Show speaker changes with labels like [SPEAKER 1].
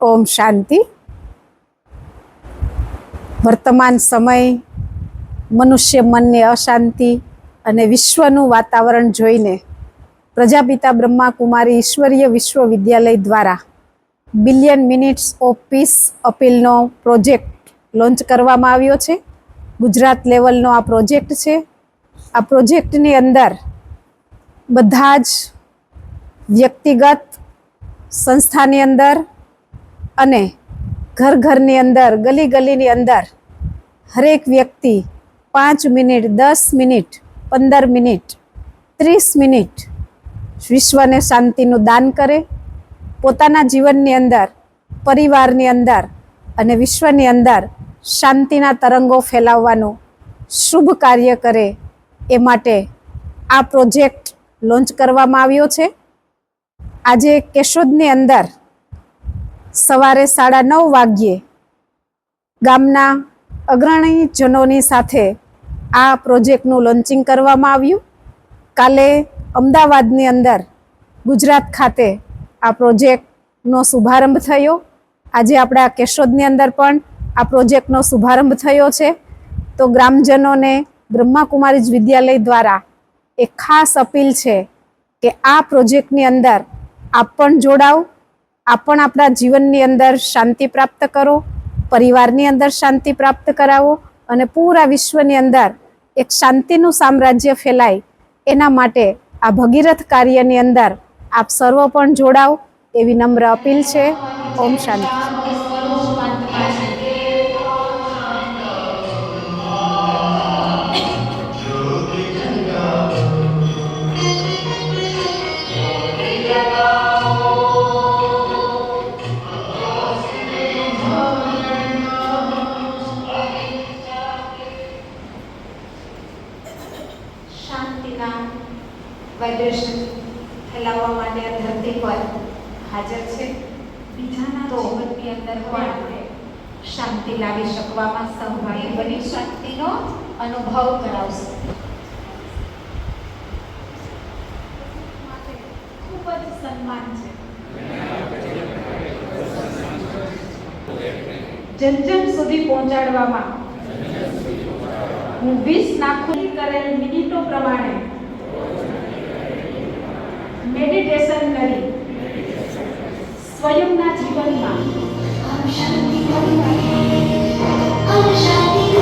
[SPEAKER 1] ઓમ શાંતિ. વર્તમાન સમય, મનુષ્ય મનની અશાંતિ અને વિશ્વનું વાતાવરણ જોઈને પ્રજાપિતા બ્રહ્મા કુમારી ઈશ્વરીય વિશ્વવિદ્યાલય દ્વારા બિલિયન મિનિટ્સ ઓફ પીસ અપીલનો પ્રોજેક્ટ લોન્ચ કરવામાં આવ્યો છે. ગુજરાત લેવલનો આ પ્રોજેક્ટ છે. આ પ્રોજેક્ટની અંદર બધા જ વ્યક્તિગત સંસ્થાની અંદર અને ઘર ઘરની અંદર, ગલી ગલીની અંદર હરેક વ્યક્તિ પાંચ મિનિટ, દસ મિનિટ, પંદર મિનિટ, ત્રીસ મિનિટ વિશ્વને શાંતિનું દાન કરે. પોતાના જીવનની અંદર, પરિવારની અંદર અને વિશ્વની અંદર શાંતિના તરંગો ફેલાવવાનું શુભ કાર્ય કરે એ માટે આ પ્રોજેક્ટ લોન્ચ કરવામાં આવ્યો છે. આજે કેશોદની અંદર સવારે સાડા નવ વાગ્યે ગામના અગ્રણી જનોની સાથે આ પ્રોજેક્ટનું લોન્ચિંગ કરવામાં આવ્યું. કાલે અમદાવાદની અંદર ગુજરાત ખાતે આ પ્રોજેક્ટનો શુભારંભ થયો. આજે આપણા કેશોદની અંદર પણ આ પ્રોજેક્ટનો શુભારંભ થયો છે. તો ગ્રામજનોને બ્રહ્માકુમારી વિદ્યાલય દ્વારા એક ખાસ અપીલ છે કે આ પ્રોજેક્ટની અંદર આપ પણ જોડાવ. આપ પણ આપણા જીવનની અંદર શાંતિ પ્રાપ્ત કરો, પરિવારની અંદર શાંતિ પ્રાપ્ત કરાવો અને પૂરા વિશ્વની અંદર એક શાંતિનું સામ્રાજ્ય ફેલાય. એના માટે આ ભગીરથ કાર્યની અંદર આપ સર્વ પણ જોડાવ એવી નમ્ર અપીલ છે. ઓમ શાંતિ.
[SPEAKER 2] શાંતિના વાઇબ્રેશન ફેલાવવા માટે આ ધરતી પર હાજર છે. બીજાના જીવનની અંદર પણ શાંતિ લાવી શકવામાં સહભાગી બની શાંતિનો અનુભવ કરાવશે. ખૂબ જ સન્માન છે. જન જન સુધી પહોંચાડવામાં હું વીસ નાખું કરેલ મિનિટો પ્રમાણે મેડિટેશન કરી સ્વયંના જીવનમાં
[SPEAKER 3] શાંતિ શાંતિ